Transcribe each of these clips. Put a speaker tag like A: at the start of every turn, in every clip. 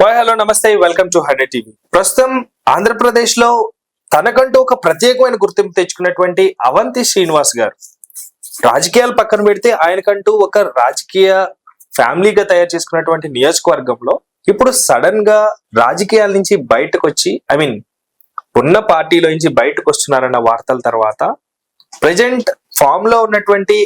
A: Bye hello నమస్తే welcome to hundred TV ప్రస్తుతం ఆంధ్రప్రదేశ్లో తనకంటూ ఒక ప్రత్యేకమైన గుర్తింపు తెచ్చుకున్నటువంటి అవంతి శ్రీనివాస్ గారు. రాజకీయాలు పక్కన పెడితే ఆయనకంటూ ఒక రాజకీయ ఫ్యామిలీగా తయారు చేసుకున్నటువంటి నియోజకవర్గంలో ఇప్పుడు సడన్గా రాజకీయాల నుంచి బయటకు వచ్చి ఐ మీన్ ఉన్న పార్టీలో నుంచి బయటకు వస్తున్నారన్న వార్తల తర్వాత ప్రజెంట్ ఫామ్లో ఉన్నటువంటి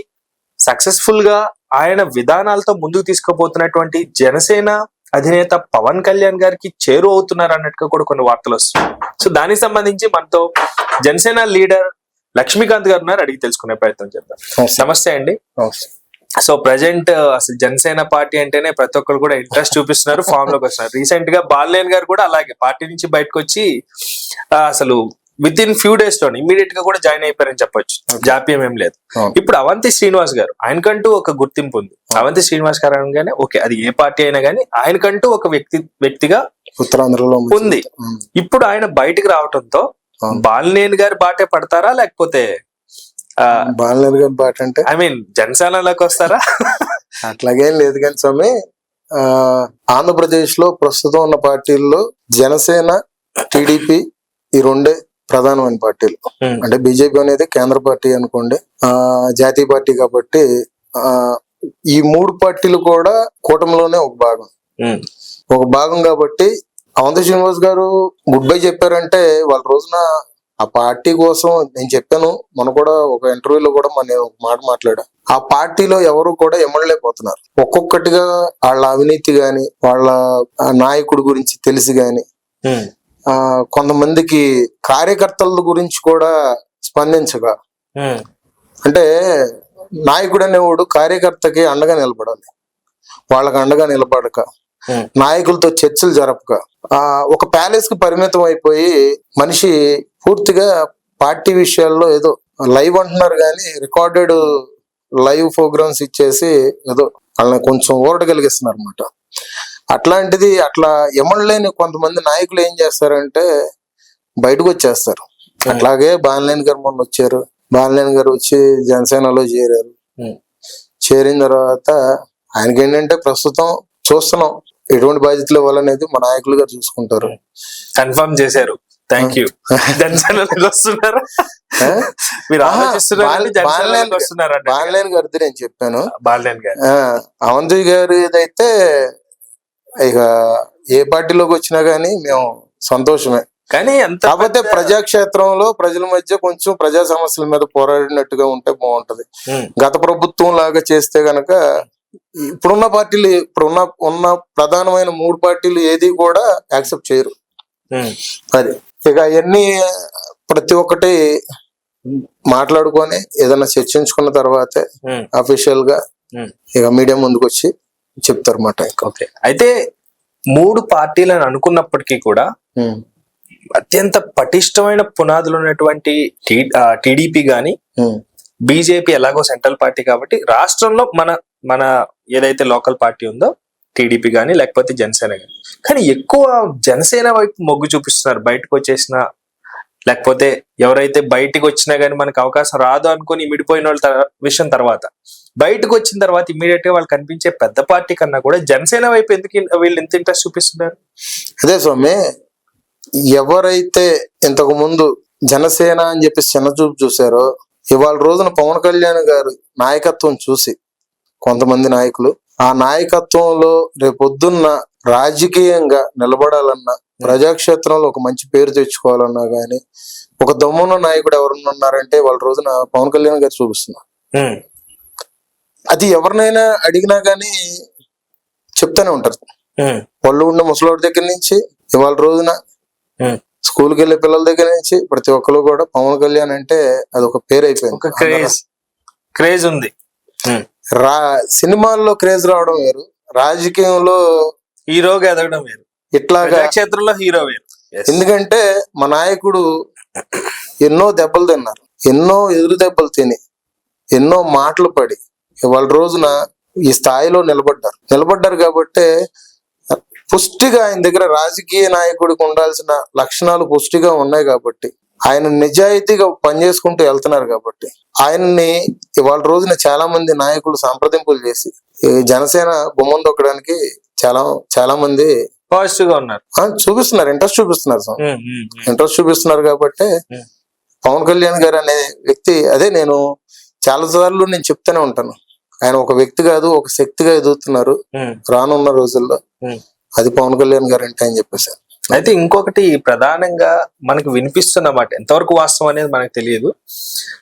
A: సక్సెస్ఫుల్గా ఆయన విధానాలతో ముందుకు తీసుకుపోతున్నటువంటి జనసేన అధినేత పవన్ కళ్యాణ్ గారికి చేరు అవుతున్నారు అన్నట్టుగా కూడా కొన్ని వార్తలు వస్తున్నాయి. సో దానికి సంబంధించి మనతో జనసేన లీడర్ లక్ష్మీకాంత్ గారు ఉన్నారు. అడిగి తెలుసుకునే ప్రయత్నం చేద్దాం. నమస్తే. అండి. సో ప్రజెంట్ అసలు జనసేన పార్టీ అంటేనే ప్రతి ఒక్కరు కూడా ఇంట్రెస్ట్ చూపిస్తున్నారు ఫామ్లోకి వస్తున్నారు. రీసెంట్గా బాలినేని గారు కూడా అలాగే పార్టీ నుంచి బయటకు వచ్చి అసలు విత్ ఇన్ ఫ్యూ డేస్లో ఇమీడియట్గా కూడా జాయిన్ అయిపోయారని చెప్పొచ్చు. జాప్యం ఏం లేదు. ఇప్పుడు అవంతి శ్రీనివాస్ గారు ఆయనకంటూ ఒక గుర్తింపు ఉంది. అవంతి శ్రీనివాస్ గారు అనగానే ఓకే అది ఏ పార్టీ అయినా కానీ ఆయనకంటూ ఒక వ్యక్తి వ్యక్తిగా
B: ఉత్తరాంధ్రలో
A: ఉంది.
B: ఉమ్,
A: ఇప్పుడు ఆయన బయటకు రావడంతో
B: అవును.
A: బాలినేని గారి బాటే పడతారా లేకపోతే
B: బాలనేరు గారి పాట అంటే?
A: ఐ మీన్ జనసేనలోకి వస్తారా?
B: అట్లాగేం లేదు కానీ స్వామి ఆ, ఆంధ్రప్రదేశ్లో ప్రస్తుతం ఉన్న పార్టీల్లో జనసేన టీడీపీ ఈ రెండే ప్రధానమైన పార్టీలు. అంటే బీజేపీ అనేది కేంద్ర పార్టీ అనుకోండి ఆ జాతీయ పార్టీ కాబట్టి ఆ ఈ మూడు పార్టీలు కూడా కూటమిలోనే ఒక భాగం. ఒక భాగం కాబట్టి అవంత శ్రీనివాస్ గారు గుడ్ బై చెప్పారంటే వాళ్ళ రోజున ఆ పార్టీ కోసం నేను చెప్పాను మన కూడా ఒక ఇంటర్వ్యూలో కూడా మన ఒక మాట మాట్లాడా. ఆ పార్టీలో ఎవరు కూడా ఎమ్మడలేకపోతున్నారు ఒక్కొక్కటిగా వాళ్ళ అవినీతి గాని వాళ్ళ నాయకుడి గురించి తెలిసి గాని కొంతమందికి కార్యకర్తల గురించి కూడా స్పందించగా
A: ఉమ్,
B: అంటే నాయకుడు అనేవాడు కార్యకర్తకి అండగా నిలబడాలి. వాళ్ళకి అండగా నిలబడక. నాయకులతో చర్చలు జరపక. ఆ ఒక ప్యాలెస్కి పరిమితం అయిపోయి మనిషి పూర్తిగా పార్టీ విషయాల్లో ఏదో లైవ్ అంటున్నారు కానీ రికార్డెడ్ లైవ్ ప్రోగ్రామ్స్ ఇచ్చేసి ఏదో వాళ్ళని కొంచెం ఊరట కలిగిస్తున్నారు అనమాట అట్లాంటిది అట్లా ఎమడలేని కొంతమంది నాయకులు ఏం చేస్తారంటే బయటకు వచ్చేస్తారు. అట్లాగే బాలనేని గారు మొన్న వచ్చారు. బాలనేని గారు వచ్చి జనసేనలో చేరారు.
A: ఉమ్.
B: చేరిన తర్వాత ఆయనకి ఏంటంటే ప్రస్తుతం చూస్తున్నాం. ఎటువంటి బాధ్యతలు ఇవ్వాలనేది మా నాయకులు గారు చూసుకుంటారు.
A: కన్ఫర్మ్ చేశారు. థ్యాంక్ యూ జనసేనలోకి వస్తున్నారా? మీరు
B: బాలినేని- గారిది నేను చెప్పాను.
A: బాలినేని గారు
B: అవంతి గారు ఏదైతే ఇక ఏ పార్టీలోకి వచ్చినా గానీ మేము సంతోషమే.
A: కానీ ఎంత
B: కాకపోతే ప్రజాక్షేత్రంలో ప్రజల మధ్య కొంచెం ప్రజా సమస్యల మీద పోరాడినట్టుగా ఉంటే బాగుంటది. గత ప్రభుత్వం లాగా చేస్తే గనక ఇప్పుడున్న పార్టీలు ఇప్పుడున్న ఉన్న ప్రధానమైన మూడు పార్టీలు ఏది కూడా యాక్సెప్ట్ చేయరు. అది. ఇక అవన్నీ ప్రతి ఒక్కటి మాట్లాడుకొని ఏదైనా చర్చించుకున్న తర్వాతే
A: అఫీషియల్గా.
B: ఇక మీడియా ముందుకు వచ్చి చెప్తారు మాట
A: ఓకే. అయితే మూడు పార్టీలను అనుకున్నప్పటికీ కూడా అత్యంత పటిష్టమైన పునాదులు ఉన్నటువంటి టీడీపీ గాని బీజేపీ ఎలాగో సెంట్రల్ పార్టీ కాబట్టి రాష్ట్రంలో మన మన ఏదైతే లోకల్ పార్టీ ఉందో టీడీపీ గాని లేకపోతే జనసేన గాని. కానీ ఎక్కువ జనసేన వైపు మొగ్గు చూపిస్తున్నారు. బయటకు వచ్చేసిన లేకపోతే ఎవరైతే బయటకు వచ్చినా గానీ మనకు అవకాశం రాదు అనుకుని మిడిపోయిన వాళ్ళ విషయం తర్వాత. బయటకు వచ్చిన తర్వాత ఇమీడియట్గా వాళ్ళు కనిపించే పెద్ద పార్టీ కన్నా కూడా జనసేన వైపు ఎందుకు వీళ్ళు ఎంత ఇంట్రెస్ట్ చూపిస్తున్నారు?
B: అదే స్వామి ఎవరైతే ఇంతకు ముందు జనసేన అని చెప్పి చిన్నచూపు చూసారో ఇవాళ రోజున పవన్ కళ్యాణ్ గారు నాయకత్వం చూసి కొంతమంది నాయకులు ఆ నాయకత్వంలో రేపొద్దున్న రాజకీయంగా నిలబడాలన్నా ప్రజాక్షేత్రంలో ఒక మంచి పేరు తెచ్చుకోవాలన్నా గానీ ఒక దమ్మున్న నాయకుడు ఎవరన్నా ఉన్నారంటే వాళ్ళ రోజున పవన్ కళ్యాణ్ గారు చూపిస్తున్నారు. అది ఎవరినైనా అడిగినా గానీ చెప్తానే ఉంటారు. వాళ్ళు ఉన్న ముసలోడి దగ్గర నుంచి ఇవాళ రోజున. స్కూల్కి వెళ్ళే పిల్లల దగ్గర నుంచి ప్రతి ఒక్కరు కూడా పవన్ కళ్యాణ్ అంటే అది ఒక పేరు అయిపోయింది.
A: క్రేజ్. క్రేజ్ ఉంది.
B: రా సినిమాల్లో క్రేజ్ రావడం వేరు. రాజకీయంలో
A: హీరోగా ఎదగడం వేరు.
B: ఇట్లాగా
A: క్షేత్రంలో హీరో వేరు.
B: ఎందుకంటే మా నాయకుడు ఎన్నో దెబ్బలు తిన్నారు. ఎన్నో ఎదురు దెబ్బలు తిని ఎన్నో మాటలు పడి ఇవాళ రోజున ఈ స్థాయిలో నిలబడ్డారు నిలబడ్డారు కాబట్టి పుష్టిగా ఆయన దగ్గర రాజకీయ నాయకుడికి ఉండాల్సిన లక్షణాలు పుష్టిగా ఉన్నాయి కాబట్టి ఆయన నిజాయితీగా పనిచేసుకుంటూ వెళ్తున్నారు కాబట్టి ఆయన్ని ఇవాళ రోజున చాలా మంది నాయకులు సంప్రదింపులు చేసి ఈ జనసేన గుమ్మం దొక్కడానికి చాలా చాలా మంది
A: పాజిటివ్గా ఉన్నారు
B: చూపిస్తున్నారు ఇంట్రెస్ట్ చూపిస్తున్నారు. ఇంట్రెస్ట్ చూపిస్తున్నారు కాబట్టి. పవన్ కళ్యాణ్ గారు అనే వ్యక్తి అదే నేను చాలా సార్లు నేను చెప్తూనే ఉంటాను ఆయన ఒక వ్యక్తి కాదు ఒక శక్తిగా ఎదుగుతున్నారు రానున్న రోజుల్లో. అది పవన్ కళ్యాణ్ గారు అంటే అని చెప్పేసి.
A: అయితే ఇంకొకటి ప్రధానంగా మనకు వినిపిస్తున్న మాట ఎంతవరకు వాస్తవం అనేది మనకు తెలియదు.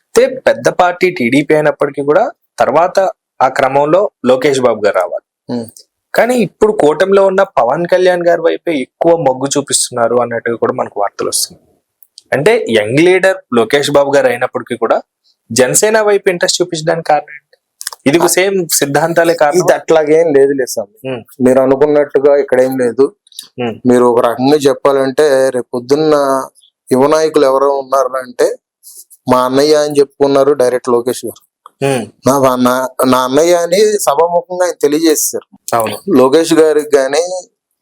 A: అయితే పెద్ద పార్టీ టీడీపీ అయినప్పటికీ కూడా తర్వాత ఆ క్రమంలో లోకేష్ బాబు గారు రావాలి. కానీ ఇప్పుడు కూటమిలో ఉన్న పవన్ కళ్యాణ్ గారి వైపే ఎక్కువ మొగ్గు చూపిస్తున్నారు అన్నట్టుగా కూడా మనకు వార్తలు వస్తున్నాయి. అంటే యంగ్ లీడర్ లోకేష్ బాబు గారు అయినప్పటికీ కూడా జనసేన వైపు ఇంట్రెస్ట్ చూపించడానికి కారణం ఏంటి? ఇది సేమ్ సిద్ధాంతాలే
B: ఇది
A: కారణం
B: అట్లాగేం లేదు లేదు స్వామి. మీరు అనుకున్నట్టుగా ఇక్కడ ఏం లేదు మీరు ఒక రకంగా చెప్పాలంటే రేపు పొద్దున్న యువ నాయకులు ఎవరో ఉన్నారు అంటే మా అన్నయ్య అని చెప్పుకున్నారు డైరెక్ట్ లోకేష్ గారు. నా నా- నా అన్నయ్య అని సభాముఖంగా ఆయన తెలియజేశారు
A: అవును.
B: లోకేష్ గారికి కానీ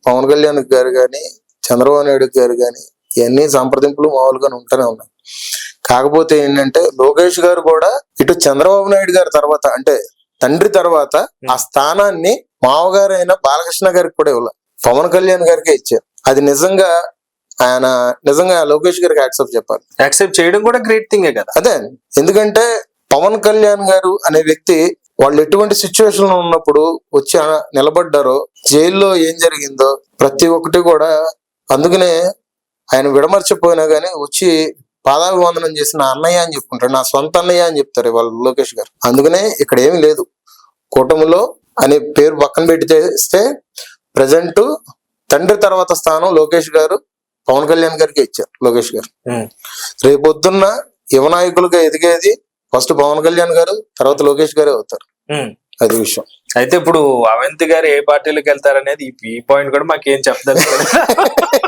B: పవన్ కళ్యాణ్ గారు కానీ చంద్రబాబు నాయుడు గారు కానీ ఇవన్నీ సంప్రదింపులు మామూలుగానే ఉంటూనే ఉన్నాయి. కాకపోతే ఏంటంటే లోకేష్ గారు కూడా ఇటు చంద్రబాబు నాయుడు గారి తర్వాత అంటే తండ్రి తర్వాత ఆ స్థానాన్ని మావగారు అయిన బాలకృష్ణ గారికి కూడా ఇవ్వాలి. పవన్ కళ్యాణ్ గారికే ఇచ్చారు. అది నిజంగా ఆయన నిజంగా లోకేష్ గారికి యాక్సెప్ట్ చెప్పాలి.
A: యాక్సెప్ట్ చేయడం కూడా గ్రేట్ థింగే కదా.
B: అదే. ఎందుకంటే పవన్ కళ్యాణ్ గారు అనే వ్యక్తి వాళ్ళు ఎటువంటి సిచ్యువేషన్లో ఉన్నప్పుడు వచ్చి నిలబడ్డారో జైల్లో ఏం జరిగిందో ప్రతి ఒక్కటి కూడా అందుకనే ఆయన విడమర్చిపోయినా గానీ వచ్చి పాదాభివందనం చేసి నా అన్నయ్య అని చెప్పుకుంటాడు నా సొంత అన్నయ్య అని చెప్తారు వాళ్ళు లోకేష్ గారు. అందుకనే ఇక్కడ ఏమీ లేదు. కూటమిలో అనే పేరు పక్కన పెట్టి చేస్తే ప్రజెంట్ తండ్రి తర్వాత స్థానం లోకేష్ గారు పవన్ కళ్యాణ్ గారికి ఇచ్చారు లోకేష్ గారు. రేపొద్దున్న యువ నాయకులుగా ఎదిగేది ఫస్ట్ పవన్ కళ్యాణ్ గారు తర్వాత లోకేష్ గారే అవుతారు. అది విషయం.
A: అయితే ఇప్పుడు అవంతి గారు ఏ పార్టీలోకి వెళ్తారనేది ఈ- ఈ పాయింట్ కూడా మాకేం చెప్తారు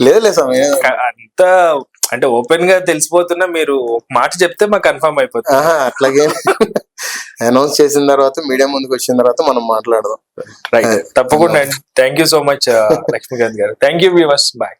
B: లేదు లేదు సమయం
A: అంత అంటే ఓపెన్గా తెలిసిపోతున్నా మీరు ఒక మాట చెప్తే మాకు కన్ఫర్మ్ అయిపోతుంది.
B: అట్లాగే. అనౌన్స్ చేసిన తర్వాత మీడియా ముందుకు వచ్చిన తర్వాత మనం మాట్లాడదాం.
A: రైట్ తప్పకుండా thank you so much Lakshmikant garu. Thank you viewers bye